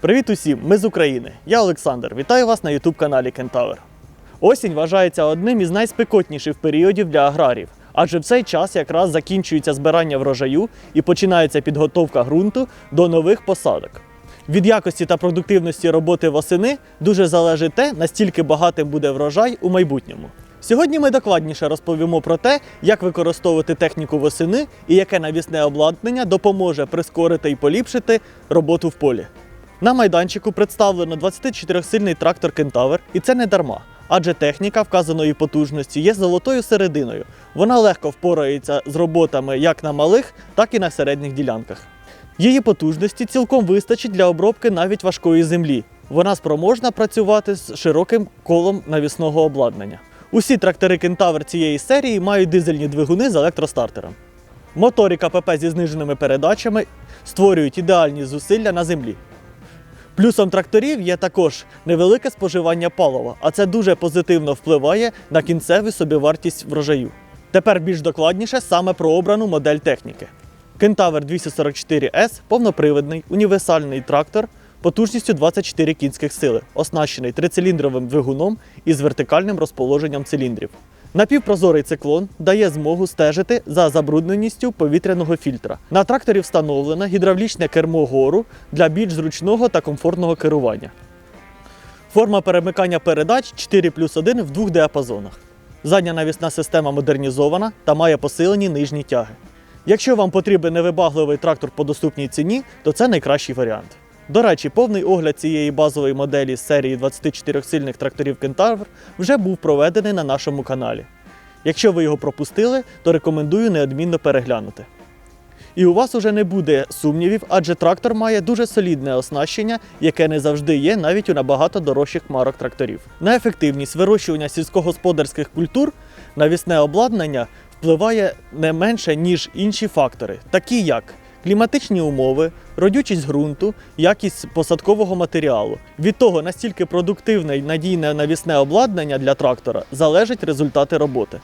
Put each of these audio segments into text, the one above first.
Привіт усім! Ми з України. Я Олександр. Вітаю вас на youtube каналі Кентавр. Осінь вважається одним із найспекотніших періодів для аграрів, адже в цей час якраз закінчується збирання врожаю і починається підготовка ґрунту до нових посадок. Від якості та продуктивності роботи восени дуже залежить те, настільки багатим буде врожай у майбутньому. Сьогодні ми докладніше розповімо про те, як використовувати техніку восени і яке навісне обладнання допоможе прискорити і поліпшити роботу в полі. На майданчику представлено 24-сильний трактор Кентавр, і це не дарма. Адже техніка вказаної потужності є золотою серединою. Вона легко впорається з роботами як на малих, так і на середніх ділянках. Її потужності цілком вистачить для обробки навіть важкої землі. Вона спроможна працювати з широким колом навісного обладнання. Усі трактори Кентавр цієї серії мають дизельні двигуни з електростартером. Мотори КПП зі зниженими передачами створюють ідеальні зусилля на землі. Плюсом тракторів є також невелике споживання палива, а це дуже позитивно впливає на кінцеву собівартість врожаю. Тепер більш докладніше саме про обрану модель техніки. Кентавр 244S повнопривідний універсальний трактор потужністю 24 кінських сили, оснащений трициліндровим двигуном із вертикальним розположенням циліндрів. Напівпрозорий циклон дає змогу стежити за забрудненістю повітряного фільтра. На тракторі встановлено гідравлічне кермо гору для більш зручного та комфортного керування. Форма перемикання передач 4 плюс 1 в двох діапазонах. Задня навісна система модернізована та має посилені нижні тяги. Якщо вам потрібен невибагливий трактор по доступній ціні, то це найкращий варіант. До речі, повний огляд цієї базової моделі з серії 24 сильних тракторів Кентавр вже був проведений на нашому каналі. Якщо ви його пропустили, то рекомендую неодмінно переглянути. І у вас уже не буде сумнівів, адже трактор має дуже солідне оснащення, яке не завжди є навіть у набагато дорожчих марок тракторів. На ефективність вирощування сільськогосподарських культур навісне обладнання впливає не менше, ніж інші фактори, такі як кліматичні умови, родючість ґрунту, якість посадкового матеріалу. Від того, настільки продуктивне і надійне навісне обладнання для трактора залежать результати роботи.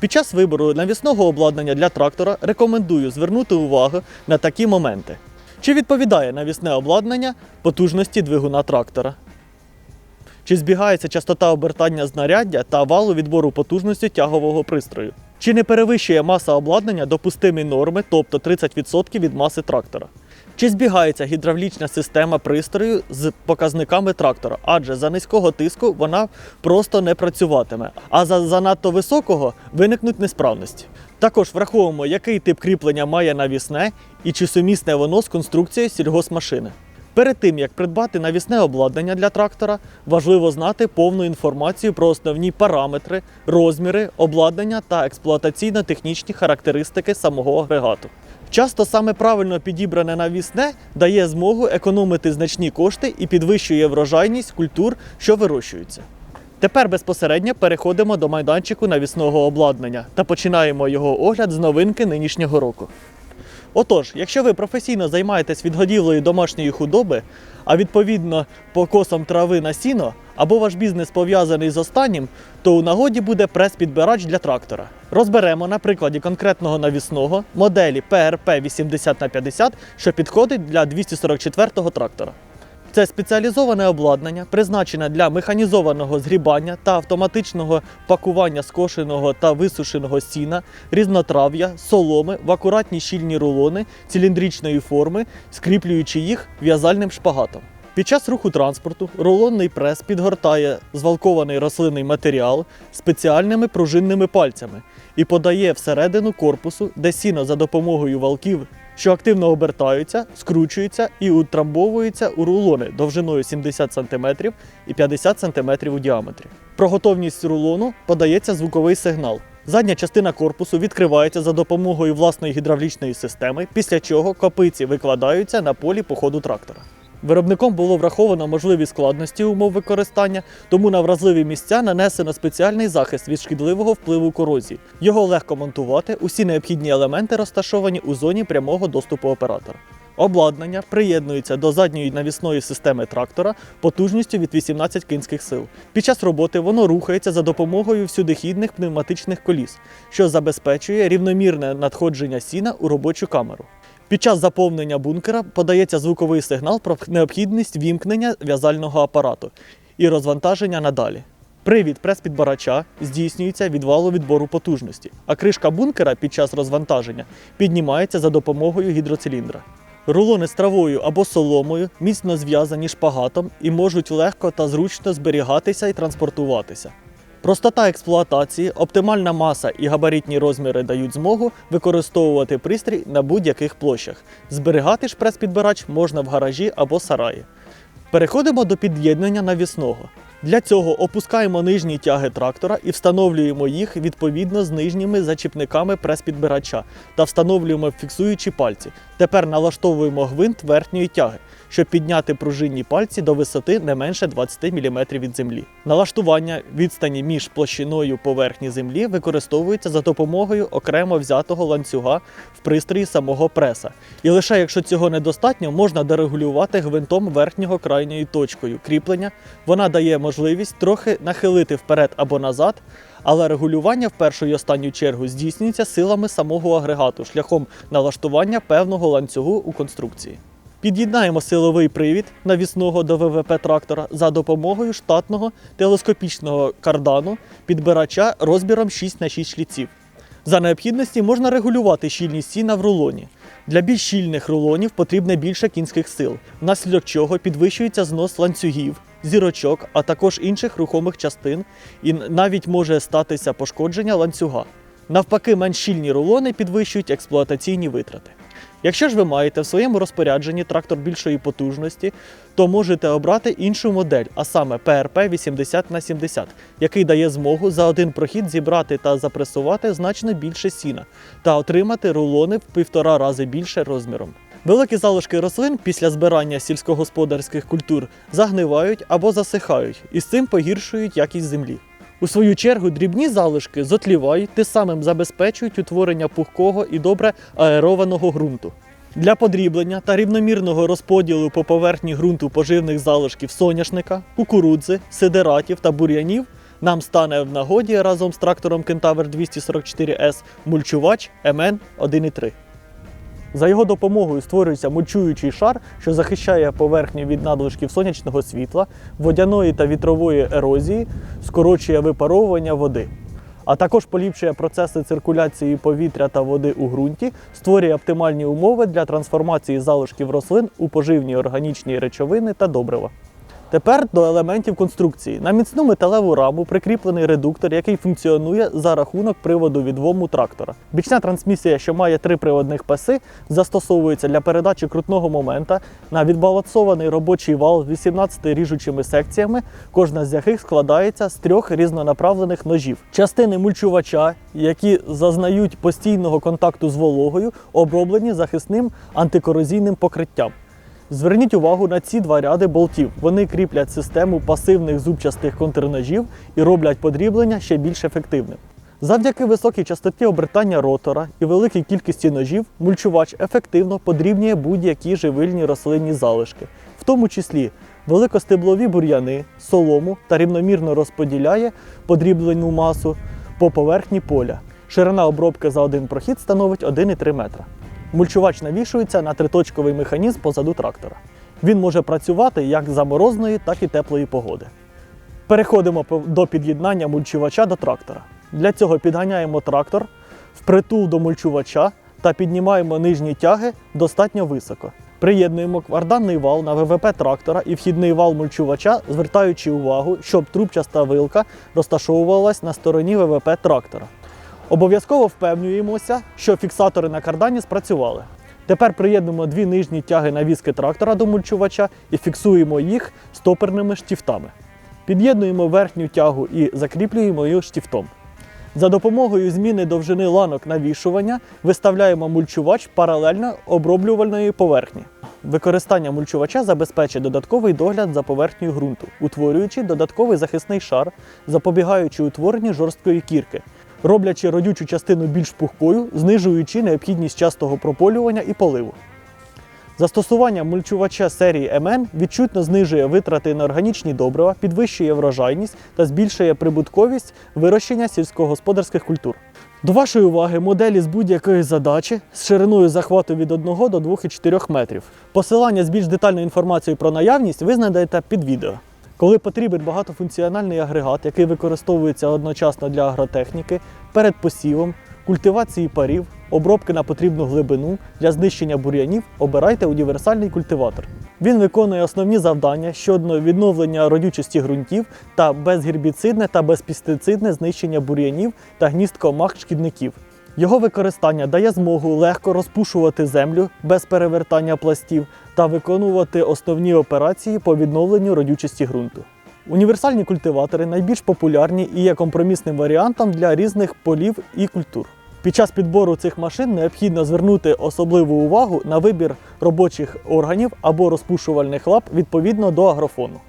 Під час вибору навісного обладнання для трактора рекомендую звернути увагу на такі моменти. Чи відповідає навісне обладнання потужності двигуна трактора? Чи збігається частота обертання знаряддя та валу відбору потужності тягового пристрою? Чи не перевищує маса обладнання допустимі норми, тобто 30% від маси трактора? Чи збігається гідравлічна система пристрою з показниками трактора, адже за низького тиску вона просто не працюватиме, а за занадто високого виникнуть несправності. Також враховуємо, який тип кріплення має навісне і чи сумісне воно з конструкцією сільгосмашини. Перед тим як придбати навісне обладнання для трактора, важливо знати повну інформацію про основні параметри, розміри, обладнання та експлуатаційно-технічні характеристики самого агрегату. Часто саме правильно підібране навісне дає змогу економити значні кошти і підвищує врожайність культур, що вирощуються. Тепер безпосередньо переходимо до майданчику навісного обладнання та починаємо його огляд з новинки нинішнього року. Отож, якщо ви професійно займаєтесь відгодівлею домашньої худоби, а відповідно покосом трави на сіно, або ваш бізнес пов'язаний з останнім, то у нагоді буде прес-підбирач для трактора. Розберемо на прикладі конкретного навісного моделі PRP 80 на 50, що підходить для 244-го трактора. Це спеціалізоване обладнання, призначене для механізованого згрібання та автоматичного пакування скошеного та висушеного сіна, різнотрав'я, соломи в акуратні щільні рулони циліндричної форми, скріплюючи їх в'язальним шпагатом. Під час руху транспорту рулонний прес підгортає звалкований рослинний матеріал спеціальними пружинними пальцями і подає всередину корпусу, де сіно за допомогою валків що активно обертаються, скручуються і утрамбовуються у рулони довжиною 70 см і 50 см у діаметрі. Про готовність рулону подається звуковий сигнал. Задня частина корпусу відкривається за допомогою власної гідравлічної системи, після чого копиці викладаються на полі по ходу трактора. Виробником було враховано можливі складності умов використання, тому на вразливі місця нанесено спеціальний захист від шкідливого впливу корозії. Його легко монтувати, усі необхідні елементи розташовані у зоні прямого доступу оператора. Обладнання приєднується до задньої навісної системи трактора потужністю від 18 кінських сил. Під час роботи воно рухається за допомогою всюдихідних пневматичних коліс, що забезпечує рівномірне надходження сіна у робочу камеру. Під час заповнення бункера подається звуковий сигнал про необхідність вімкнення в'язального апарату і розвантаження надалі. Привід прес-підбирача здійснюється від валу відбору потужності, а кришка бункера під час розвантаження піднімається за допомогою гідроциліндра. Рулони з травою або соломою міцно зв'язані шпагатом і можуть легко та зручно зберігатися і транспортуватися. Простота експлуатації, оптимальна маса і габаритні розміри дають змогу використовувати пристрій на будь-яких площах. Зберігати ж прес-підбирач можна в гаражі або сараї. Переходимо до під'єднання навісного. Для цього опускаємо нижні тяги трактора і встановлюємо їх відповідно з нижніми зачіпниками прес-підбирача та встановлюємо фіксуючі пальці. Тепер налаштовуємо гвинт верхньої тяги, щоб підняти пружинні пальці до висоти не менше 20 мм від землі. Налаштування відстані між площиною поверхні землі використовується за допомогою окремо взятого ланцюга в пристрої самого преса. І лише якщо цього недостатньо, можна дорегулювати гвинтом верхнього крайньою точкою кріплення. Вона дає можливість трохи нахилити вперед або назад, але регулювання в першу і останню чергу здійснюється силами самого агрегату шляхом налаштування певного ланцюгу у конструкції. Під'єднаємо силовий привід навісного до ВВП трактора за допомогою штатного телескопічного кардану підбирача розміром 6 на 6 шліців. За необхідності можна регулювати щільність сіна в рулоні. Для більш щільних рулонів потрібне більше кінських сил, внаслідок чого підвищується знос ланцюгів, зірочок, а також інших рухомих частин, і навіть може статися пошкодження ланцюга. Навпаки, менш щільні рулони підвищують експлуатаційні витрати. Якщо ж ви маєте в своєму розпорядженні трактор більшої потужності, то можете обрати іншу модель, а саме ПРП 80 на 70, який дає змогу за один прохід зібрати та запресувати значно більше сіна та отримати рулони в півтора рази більше розміром. Великі залишки рослин після збирання сільськогосподарських культур загнивають або засихають, і з цим погіршують якість землі. У свою чергу дрібні залишки зотлівають, тим самим забезпечують утворення пухкого і добре аерованого ґрунту. Для подріблення та рівномірного розподілу по поверхні ґрунту поживних залишків соняшника, кукурудзи, сидератів та бур'янів нам стане в нагоді разом з трактором Кентавр 244S мульчувач МН 1.3. За його допомогою створюється мочуючий шар, що захищає поверхню від надлишків сонячного світла, водяної та вітрової ерозії, скорочує випаровування води. А також поліпшує процеси циркуляції повітря та води у ґрунті, створює оптимальні умови для трансформації залишків рослин у поживні органічні речовини та добрива. Тепер до елементів конструкції. На міцну металеву раму прикріплений редуктор, який функціонує за рахунок приводу відвому трактора. Бічна трансмісія, що має три приводних паси, застосовується для передачі крутного момента на відбалансований робочий вал з 18 ріжучими секціями, кожна з яких складається з трьох різнонаправлених ножів. Частини мульчувача, які зазнають постійного контакту з вологою, оброблені захисним антикорозійним покриттям. Зверніть увагу на ці два ряди болтів. Вони кріплять систему пасивних зубчастих контрножів і роблять подріблення ще більш ефективним. Завдяки високій частоті обертання ротора і великій кількості ножів мульчувач ефективно подрібнює будь-які живильні рослинні залишки, в тому числі великостеблові бур'яни, солому та рівномірно розподіляє подріблену масу по поверхні поля. Ширина обробки за один прохід становить 1,3 метра. Мульчувач навішується на триточковий механізм позаду трактора. Він може працювати як за морозної, так і теплої погоди. Переходимо до під'єднання мульчувача до трактора. Для цього підганяємо трактор впритул до мульчувача та піднімаємо нижні тяги достатньо високо. Приєднуємо кварданний вал на ВВП трактора і вхідний вал мульчувача, звертаючи увагу, щоб трубчаста вилка розташовувалась на стороні ВВП трактора. Обов'язково впевнюємося, що фіксатори на кардані спрацювали. Тепер приєднуємо дві нижні тяги навіски трактора до мульчувача і фіксуємо їх стоперними штифтами. Під'єднуємо верхню тягу і закріплюємо її штифтом. За допомогою зміни довжини ланок навішування виставляємо мульчувач паралельно оброблювальної поверхні. Використання мульчувача забезпечить додатковий догляд за поверхнею ґрунту, утворюючи додатковий захисний шар, запобігаючи утворенню жорсткої кірки, роблячи родючу частину більш пухкою, знижуючи необхідність частого прополювання і поливу. Застосування мульчувача серії МН відчутно знижує витрати на органічні добрива, підвищує врожайність та збільшує прибутковість вирощення сільськогосподарських культур. До вашої уваги моделі з будь-якої задачі з шириною захвату від 1 до 2,4 метрів. Посилання з більш детальною інформацією про наявність ви знайдете під відео. Коли потрібен багатофункціональний агрегат, який використовується одночасно для агротехніки, перед посівом, культивації парів, обробки на потрібну глибину для знищення бур'янів, обирайте універсальний культиватор. Він виконує основні завдання щодо відновлення родючості ґрунтів та безгербіцидне та безпестицидне знищення бур'янів та гнізд комах шкідників. Його використання дає змогу легко розпушувати землю без перевертання пластів та виконувати основні операції по відновленню родючості ґрунту. Універсальні культиватори найбільш популярні і є компромісним варіантом для різних полів і культур. Під час підбору цих машин необхідно звернути особливу увагу на вибір робочих органів або розпушувальних лап відповідно до агрофону.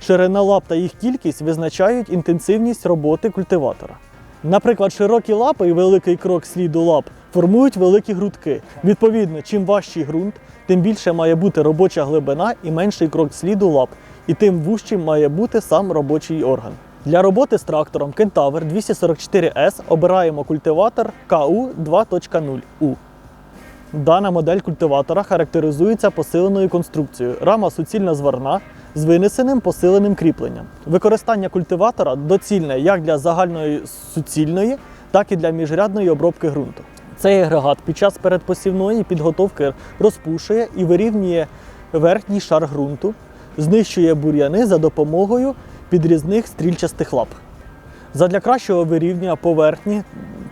Ширина лап та їх кількість визначають інтенсивність роботи культиватора. Наприклад, широкі лапи і великий крок сліду лап формують великі грудки. Відповідно, чим важчий ґрунт, тим більше має бути робоча глибина і менший крок сліду лап, і тим вужчим має бути сам робочий орган. Для роботи з трактором Кентавр 244S обираємо культиватор КУ 2.0U. Дана модель культиватора характеризується посиленою конструкцією. Рама суцільно зварна з винесеним посиленим кріпленням. Використання культиватора доцільне як для загальної суцільної, так і для міжрядної обробки ґрунту. Цей агрегат під час передпосівної підготовки розпушує і вирівнює верхній шар ґрунту, знищує бур'яни за допомогою підрізних стрільчастих лап. Задля кращого вирівнювання поверхні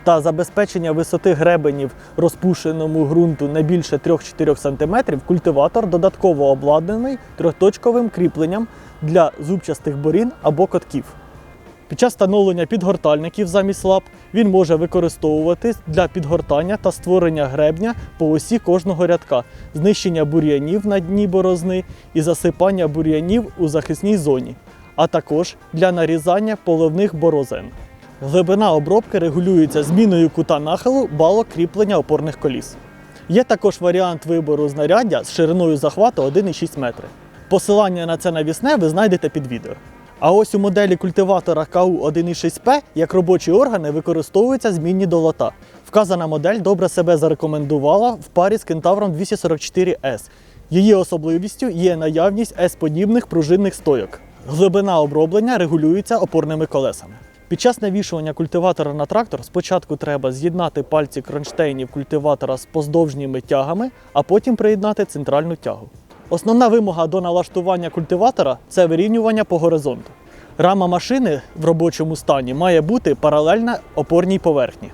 та забезпечення висоти гребенів розпушеному ґрунту не більше 3-4 см, культиватор додатково обладнаний трьохточковим кріпленням для зубчастих борін або котків. Під час встановлення підгортальників замість лап він може використовуватись для підгортання та створення гребня по осі кожного рядка, знищення бур'янів на дні борозни і засипання бур'янів у захисній зоні, а також для нарізання поливних борозен. Глибина обробки регулюється зміною кута нахилу балок кріплення опорних коліс. Є також варіант вибору знаряддя з шириною захвату 1,6 метри. Посилання на це навісне ви знайдете під відео. А ось у моделі культиватора КУ 1.6P як робочі органи використовуються змінні долота. Вказана модель добре себе зарекомендувала в парі з кентавром 244S. Її особливістю є наявність S-подібних пружинних стойок. Глибина оброблення регулюється опорними колесами. Під час навішування культиватора на трактор спочатку треба з'єднати пальці кронштейнів культиватора з поздовжніми тягами, а потім приєднати центральну тягу. Основна вимога до налаштування культиватора це вирівнювання по горизонту. Рама машини в робочому стані має бути паралельна опорній поверхні.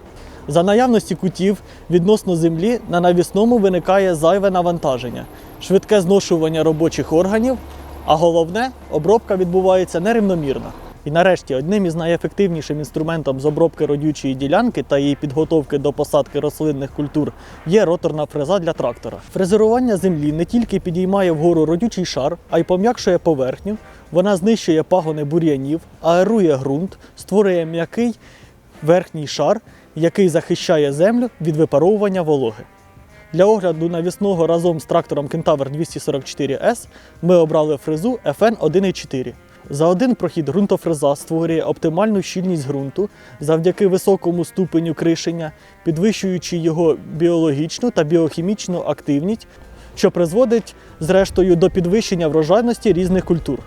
За наявності кутів відносно землі на навісному виникає зайве навантаження, швидке зношування робочих органів, а головне обробка відбувається нерівномірно. І нарешті одним із найефективнішим інструментом з обробки родючої ділянки та її підготовки до посадки рослинних культур є роторна фреза для трактора. Фрезерування землі не тільки підіймає вгору родючий шар, а й пом'якшує поверхню. Вона знищує пагони бур'янів, аерує ґрунт, створює м'який верхній шар, який захищає землю від випаровування вологи. Для огляду навісного разом з трактором Kentaur 244S ми обрали фрезу FN 1.4. За один прохід ґрунтофреза створює оптимальну щільність ґрунту завдяки високому ступеню кришення, підвищуючи його біологічну та біохімічну активність, що призводить зрештою до підвищення врожайності різних культур.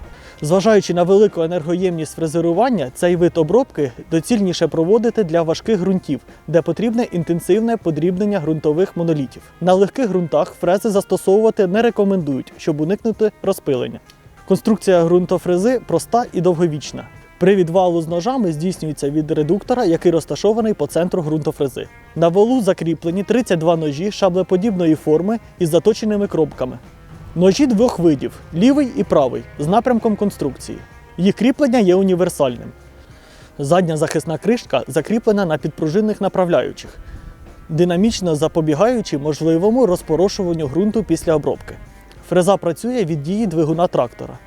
Зважаючи на велику енергоємність фрезерування, цей вид обробки доцільніше проводити для важких ґрунтів, де потрібне інтенсивне подрібнення ґрунтових монолітів. На легких ґрунтах фрези застосовувати не рекомендують, щоб уникнути розпилення. Конструкція ґрунтофрези проста і довговічна. При відвалу з ножами здійснюється від редуктора, який розташований по центру ґрунтофрези. На валу закріплені 32 ножі шаблеподібної форми із заточеними кропками. Ножі двох видів лівий і правий з напрямком конструкції. Їх кріплення є універсальним. Задня захисна кришка закріплена на підпружинних направляючих, динамічно запобігаючи можливому розпорошуванню ґрунту після обробки. Фреза працює від дії двигуна трактора.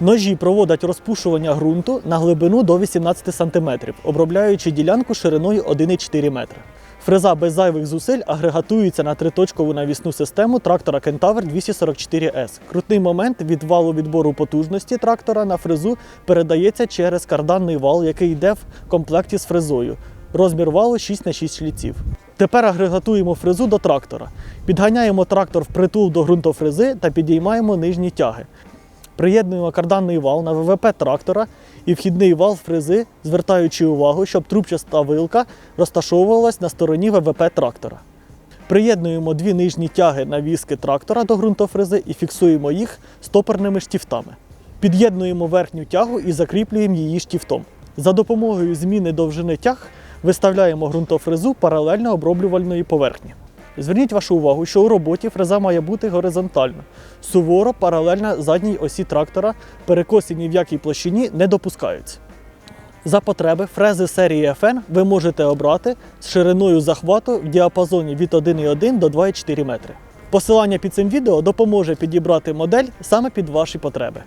Ножі проводять розпушування ґрунту на глибину до 18 см, обробляючи ділянку шириною 1,4 метра. Фреза без зайвих зусиль агрегатується на триточкову навісну систему трактора Kentaur 244S. Крутний момент від валу відбору потужності трактора на фрезу передається через карданний вал, який йде в комплекті з фрезою. розмір валу 6 на 6 шліців. Тепер агрегатуємо фрезу до трактора. Підганяємо трактор впритул до ґрунтофрези та підіймаємо нижні тяги. Приєднуємо карданний вал на ВВП трактора і вхідний вал фрези, звертаючи увагу, щоб трубчаста вилка розташовувалась на стороні ВВП трактора. Приєднуємо дві нижні тяги на віски трактора до ґрунтофрези і фіксуємо їх стопорними штифтами. Під'єднуємо верхню тягу і закріплюємо її штифтом. За допомогою зміни довжини тяг виставляємо ґрунтофрезу паралельно оброблювальної поверхні. Зверніть вашу увагу, що у роботі фреза має бути горизонтальна, суворо паралельна задній осі трактора, перекоси ні в якій площині не допускаються. За потреби фрези серії FN ви можете обрати з шириною захвату в діапазоні від 1,1 до 2,4 метри. Посилання під цим відео допоможе підібрати модель саме під ваші потреби.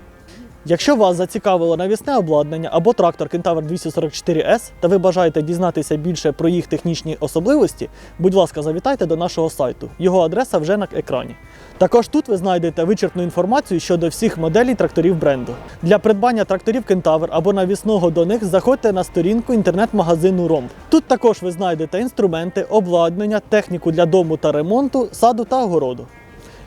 Якщо вас зацікавило навісне обладнання або трактор Кентавр 244S та ви бажаєте дізнатися більше про їх технічні особливості, будь ласка, завітайте до нашого сайту. Його адреса вже на екрані. Також тут ви знайдете вичерпну інформацію щодо всіх моделей тракторів бренду. Для придбання тракторів Кентавр або навісного до них заходьте на сторінку інтернет-магазину Ромб. Тут також ви знайдете інструменти, обладнання, техніку для дому та ремонту, саду та огороду.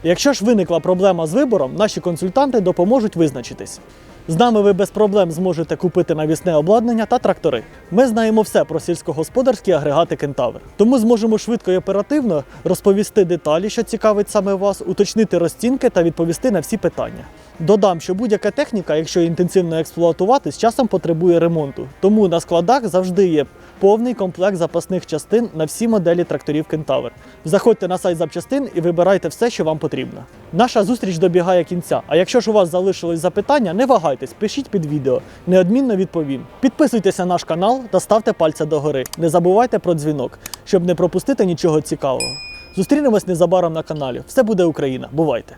Якщо ж виникла проблема з вибором, наші консультанти допоможуть визначитись. З нами ви без проблем зможете купити навісне обладнання та трактори. Ми знаємо все про сільськогосподарські агрегати Кентавр. Тому зможемо швидко і оперативно розповісти деталі, що цікавить саме вас, уточнити розцінки та відповісти на всі питання. Додам, що будь-яка техніка, якщо інтенсивно експлуатувати, з часом потребує ремонту. Тому на складах завжди є повний комплект запасних частин на всі моделі тракторів Кентавр. Заходьте на сайт запчастин і вибирайте все, що вам потрібно. Наша зустріч добігає кінця. А якщо ж у вас залишились запитання, не вагайтесь, пишіть під відео. Неодмінно відповім. Підписуйтеся на наш канал та ставте пальця догори. Не забувайте про дзвінок, щоб не пропустити нічого цікавого. Зустрінемось незабаром на каналі. Все буде Україна. Бувайте!